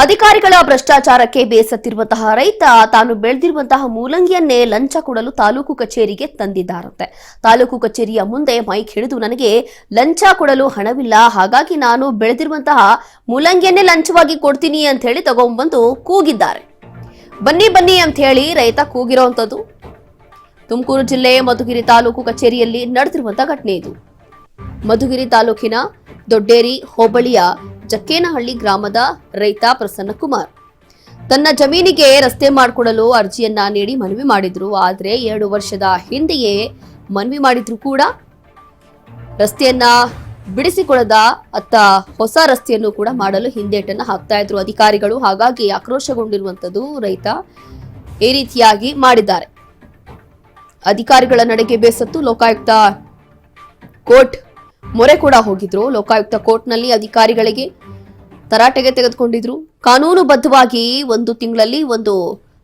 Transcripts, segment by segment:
ಅಧಿಕಾರಿಗಳ ಭ್ರಷ್ಟಾಚಾರಕ್ಕೆ ಬೇಸತ್ತಿರುವಂತಹ ರೈತ, ತಾನು ಬೆಳೆದಿರುವಂತಹ ಮೂಲಂಗಿಯನ್ನೇ ಲಂಚ ಕೊಡಲು ತಾಲೂಕು ಕಚೇರಿಗೆ ತಂದಿದ್ದಾರಂತೆ. ತಾಲೂಕು ಕಚೇರಿಯ ಮುಂದೆ ಮೈಕ್ ಹಿಡಿದು, ನನಗೆ ಲಂಚ ಕೊಡಲು ಹಣವಿಲ್ಲ, ಹಾಗಾಗಿ ನಾನು ಬೆಳೆದಿರುವಂತಹ ಮೂಲಂಗಿಯನ್ನೇ ಲಂಚವಾಗಿ ಕೊಡ್ತೀನಿ ಅಂತ ಹೇಳಿ ತಗೊಂಡ್ಬಂದು ಕೂಗಿದ್ದಾರೆ. ಬನ್ನಿ ಬನ್ನಿ ಅಂತ ಹೇಳಿ ರೈತ ಕೂಗಿರೋವಂಥದ್ದು ತುಮಕೂರು ಜಿಲ್ಲೆ ಮಧುಗಿರಿ ತಾಲೂಕು ಕಚೇರಿಯಲ್ಲಿ ನಡೆದಿರುವಂತಹ ಘಟನೆ ಇದು. ಮಧುಗಿರಿ ತಾಲೂಕಿನ ದೊಡ್ಡೇರಿ ಹೋಬಳಿಯ ಜಕ್ಕೇನಹಳ್ಳಿ ಗ್ರಾಮದ ರೈತ ಪ್ರಸನ್ನ ಕುಮಾರ್. ತನ್ನ ಜಮೀನಿಗೆ ರಸ್ತೆ ಮಾಡಿಕೊಡಲು ಅರ್ಜಿಯನ್ನ ನೀಡಿ ಮನವಿ ಮಾಡಿದ್ರು. ಆದರೆ ಎರಡು ವರ್ಷದ ಹಿಂದೆಯೇ ಮನವಿ ಮಾಡಿದ್ರು ಕೂಡ. ರಸ್ತೆಯನ್ನ ಬಿಡಿಸಿಕೊಡದ ಅತ್ತ ಹೊಸ ರಸ್ತೆಯನ್ನು ಕೂಡ ಮಾಡಲು ಹಿಂದೇಟನ್ನು ಹಾಕ್ತಾ ಇದ್ರು ಅಧಿಕಾರಿಗಳು. ಹಾಗಾಗಿ ಆಕ್ರೋಶಗೊಂಡಿರುವಂತದ್ದು ರೈತ ಈ ರೀತಿಯಾಗಿ ಮಾಡಿದ್ದಾರೆ. ಅಧಿಕಾರಿಗಳ ನಡೆಗೆ ಬೇಸತ್ತು ಲೋಕಾಯುಕ್ತ ಕೋರ್ಟ್ ಮೊರೆ ಕೂಡ ಹೋಗಿದ್ರು. ಲೋಕಾಯುಕ್ತ ಕೋರ್ಟ್ನಲ್ಲಿ ಅಧಿಕಾರಿಗಳಿಗೆ ತರಾಟೆಗೆ ತೆಗೆದುಕೊಂಡಿದ್ರು. ಕಾನೂನುಬದ್ಧವಾಗಿ ಒಂದು ತಿಂಗಳಲ್ಲಿ ಒಂದು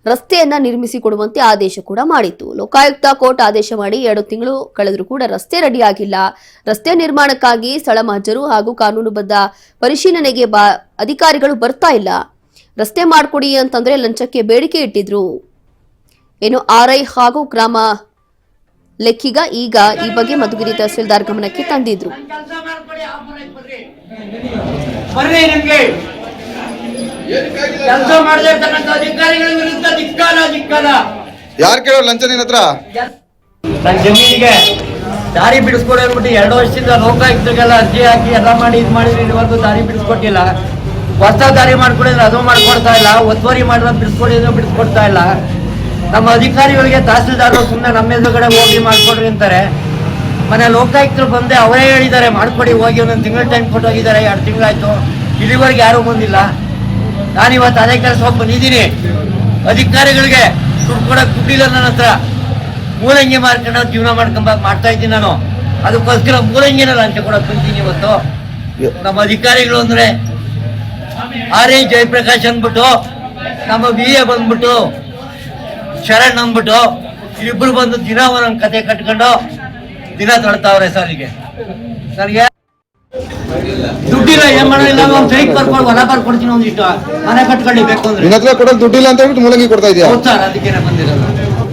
ರಸ್ತೆಯನ್ನ ನಿರ್ಮಿಸಿ ಕೊಡುವಂತೆ ಆದೇಶ ಕೂಡ ಮಾಡಿತ್ತು. ಲೋಕಾಯುಕ್ತ ಕೋರ್ಟ್ ಆದೇಶ ಮಾಡಿ ಎರಡು ತಿಂಗಳು ಕಳೆದರೂ ಕೂಡ ರಸ್ತೆ ರೆಡಿಯಾಗಿಲ್ಲ ರಸ್ತೆ ನಿರ್ಮಾಣಕ್ಕಾಗಿ ಸ್ಥಳ ಮಹಜರು ಹಾಗೂ ಕಾನೂನುಬದ್ಧ ಪರಿಶೀಲನೆಗೆ ಅಧಿಕಾರಿಗಳು ಬರ್ತಾ ಇಲ್ಲ. ರಸ್ತೆ ಮಾಡಿಕೊಡಿ ಅಂತಂದ್ರೆ ಲಂಚಕ್ಕೆ ಬೇಡಿಕೆ ಇಟ್ಟಿದ್ರು. ಏನು ಆರ್ಐ ಹಾಗೂ ಗ್ರಾಮ ಲೆಕ್ಕಿಗ ಈಗ ಈ ಬಗ್ಗೆ ಮಧುಗಿರಿ ತಹಸೀಲ್ದಾರ್ ಗಮನಕ್ಕೆ ತಂದಿದ್ರು. ಕೆಲಸ ಅಧಿಕಾರಿಗಳ ವಿರುದ್ಧ ಧಿಕ್ಕಾರ ಧಿಕ್ಕಾರ. ಯಾರು ಕೇಳೋ ಲಂಚ ನಿನ್ನ ಹತ್ರ? ನನ್ನ ಜಮೀನಿಗೆ ದಾರಿ ಬಿಡಿಸ್ಕೊಡಿ ಅಂದ್ಬಿಟ್ಟು ಎರಡು ವರ್ಷದಿಂದ ಲೋಕಾಯುಕ್ತರಿಗೆಲ್ಲ ಅರ್ಜಿ ಹಾಕಿ ಎಲ್ಲ ಮಾಡಿ ಇದು ಮಾಡಿದ್ರೆ ಇದುವರೆಗೂ ದಾರಿ ಬಿಡಿಸ್ಕೊಟ್ಟಿಲ್ಲ. ಹೊಸ ದಾರಿ ಮಾಡ್ಕೊಡಿದ್ರೆ ಅದು ಮಾಡ್ಕೊಡ್ತಾ ಇಲ್ಲ. ಒತ್ತುವರಿ ಮಾಡಿದ್ರೆ ಬಿಡಿಸ್ಕೊಡಿದ್ರೆ ಬಿಡಿಸ್ಕೊಡ್ತಾ ಇಲ್ಲ. ನಮ್ಮ ಅಧಿಕಾರಿಗಳಿಗೆ ತಹಸೀಲ್ದಾರರು ಸುಮ್ಮನೆ ನಮ್ಮ ಎದುರುಗಡೆ ಹೋಗಿ ಮಾಡ್ಕೊಡ್ರಿ ಅಂತಾರೆ. ಮನೆ ಲೋಕಾಯುಕ್ತರು ಬಂದೆ ಅವರೇ ಹೇಳಿದ್ದಾರೆ, ಮಾಡ್ಕೊಡಿ, ಹೋಗಿ ಒಂದೊಂದು ತಿಂಗಳ ಟೈಮ್ ಕೊಟ್ಟು ಹೋಗಿದ್ದಾರೆ, ಎರಡು ತಿಂಗಳಾಯ್ತು. ಇಲ್ಲಿವರೆಗೆ ಯಾರೂ ಬಂದಿಲ್ಲ. ನಾನು ಇವತ್ತು ಅದೇ ಕೆಲಸ ಹೋಗಿ ಬಂದಿದ್ದೀನಿ. ಅಧಿಕಾರಿಗಳಿಗೆ ದುಡ್ಡು ಕೊಡೋಕೆ ದುಡ್ಡಿಲ್ಲ ನನ್ನ ಹತ್ರ. ಮೂಲಂಗಿ ಮಾರ್ಕೊಂಡು ಜೀವನ ಮಾಡ್ಕೊಂಬ, ಮಾಡ್ತಾ ಇದ್ದೀನಿ ನಾನು. ಅದಕ್ಕೋಸ್ಕರ ಮೂಲಂಗಿನ ಲಂಚ ಕೊಡೋಕೆ ಬಂದಿದ್ದೀನಿ ಇವತ್ತು. ನಮ್ಮ ಅಧಿಕಾರಿಗಳು ಅಂದರೆ ಆರ್ ಎ ಜಯಪ್ರಕಾಶ್ ಅಂದ್ಬಿಟ್ಟು, ನಮ್ಮ ವಿ ಎ ಬಂದ್ಬಿಟ್ಟು ಶರಣ್ ಅಂದ್ಬಿಟ್ಟು ಇಬ್ರು ಬಂದು ದಿನ ಒಂದೊಂದು ಕತೆ ಕಟ್ಕೊಂಡು ದಿನ ತೊಡ್ತಾವ್ರೆ ಸರಿಗೆ ದುಡ್ಡಿಲ್ಲ ಏನ್ ಮಾಡೋದಿಲ್ಲ ಒಂದು ಸೈಟ್ ಬರ್ಕೊಂಡು ಹೊಲ ಬರ್ಕೊಡ್ತೀನಿ ಒಂದಿಷ್ಟು ಮನೆ ಕಟ್ಕೊಳ್ಳಿ ಬೇಕು ಅಂದ್ರೆ. ನಿನ್ನ ಹತ್ರ ಕೊಡೋದು ದುಡ್ಡಿಲ್ಲ ಅಂತ ಹೇಳ್ಬಿಟ್ಟು ಮೂಲಂಗಿ ಕೊಡ್ತಾ ಇದೆಯಾ? ಹೌದು ಸರ್ ಅದಕ್ಕೇನೆ ಬಂದಿರೋದು.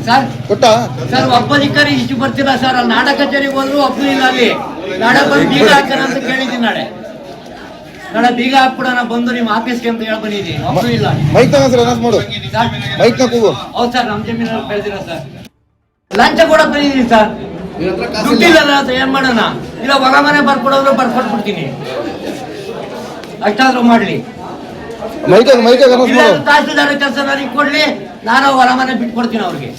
ಸರ್ ಕೊಟ್ಟ ಸರ್ ಒಬ್ಬ ಅಧಿಕಾರಿ ಇಷ್ಟು ಬರ್ತಿಲ್ಲ ಸರ್ ಅಲ್ಲಿ ನಾಡ ಕಚೇರಿಗೆ ಹೋದ್ರು ಇಲ್ಲ ಅಲ್ಲಿ. ನಾಡ ಬಂದು ಬೀಗ ಹಾಕೋಣ ಅಂತ ಕೇಳಿದ್ದೀನಿ ನಾಳೆ. ನಾಳೆ ಬೀಗ ಹಾಕ್ಬಿಡೋಣ ಬಂದು ನಿಮ್ಮ ಆಫೀಸ್ಗೆ ಅಂತ ಹೇಳಿ ಬಂದಿದ್ದೀನಿ ಒಬ್ಬನು ಇಲ್ಲ. ಮೈಕ್ ತಗೊಂಡ್ ಸರ್ ಅನೌನ್ಸ್ ಮಾಡು. ಸರ್ ಮೈಕ್ನ ಕೂಗು. ಹೌದು ಸರ್ ನಮ್ಮ ಜಮೀನಲ್ಲಿ ಬೆಳೆದಿರೋ ಸರ್. ಲಂಚ ಕೊಡಕ್ ಬಂದಿದ್ದೀನಿ ಸರ್. ದುಡ್ಡಿಲ್ಲ ನನ್ನ ಹತ್ರ ಏನ್ ಮಾಡೋಣ? ಇಲ್ಲ ಹೊರ ಮನೆ ಬರ್ಕೊಡೋದ್ರು ಬರ್ಕೊಟ್ಬಿಡ್ತೀನಿ. ಅಷ್ಟಾದ್ರೂ ಮಾಡ್ಲಿ. ಮೈಕ್ ಮೈಕ್ ಅನೌನ್ಸ್ ಇಲ್ಲ ಮಾಡು. ತಹಸೀಲ್ದಾರ ಕೆಲಸ ನನಗೆ ಕೊಡ್ಲಿ. ನಾನು ಹೊರ ಮನೆ ಬಿಟ್ಕೊಡ್ತೀನಿ ಅವ್ರಿಗೆ.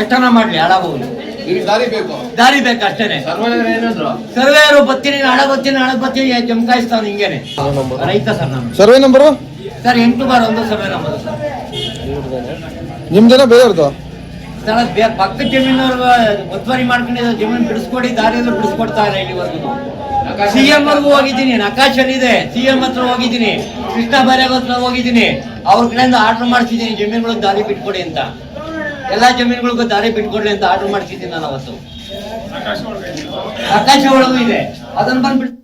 ಅಷ್ಟನ್ನ ಮಾಡ್ಲಿ ಹಾಳಾಗೋಗಿ ದಾರಿ ಬೇಕು? ಅಷ್ಟೇನೆ. ಸರ್ವೇಯರು ಬತ್ತೀನಿ ನಾಳೆ ಬತ್ತೀನಿ ನಾಳೆ ಬತ್ತೀನಿ ಜಮ್ಕಾಯಿಸ್ತಾವ ಹಿಂಗೇನೆ. ರೈತ ಸರ್ ನಾನು. Survey number? ಸರ್ ಎಂಟು ಬಾರ್ ಒಂದು ಸರ್ವೆ ನಂಬರ್ ಸರ್. ನಿಮ್ದೇನ ಬೇರೆ ಸರ್ ಅದ್ ಬೇ- ಪಕ್ಕದ ಜಮೀನವ್ರು ಒತ್ತುವರಿ ಮಾಡ್ಕೊಂಡಿದ್ದ ಜಮೀನ್ ಬಿಡಿಸ್ಕೊಡಿ ದಾರಿ ಬಿಡಿಸ್ಕೊಡ್ತಾ ಇಲ್ಲ ಇಲ್ಲಿವರೆಗೂ. ಸಿ ಎಂ ವರ್ಗೂ ಹೋಗಿದ್ದೀನಿ ನಕಾಶನ್ ಇದೆ ಸಿ ಎಂ ಹತ್ರ ಹೋಗಿದ್ದೀನಿ ಕೃಷ್ಣ ಬೈರಾಗ್ ಹತ್ರ ಹೋಗಿದ್ದೀನಿ. ಅವ್ರ ಕಡೆಯಿಂದ ಆರ್ಡರ್ ಮಾಡ್ತಿದ್ದೀನಿ ಜಮೀನುಗಳಿಗೆ ದಾರಿ ಬಿಟ್ಕೊಡಿ ಅಂತ. ಎಲ್ಲಾ ಜಮೀನುಗಳಿಗೂ ದಾರಿ ಬಿಟ್ಕೊಡ್ಲಿ ಅಂತ ಆರ್ಡರ್ ಮಾಡ್ತಿದ್ದೀನಿ ನಾನು ಅವತ್ತು. ಆಕಾಶ ಒಳಗೂ ಇದೆ. ಅದನ್ನ ಬಂದ್ಬಿಟ್ಟು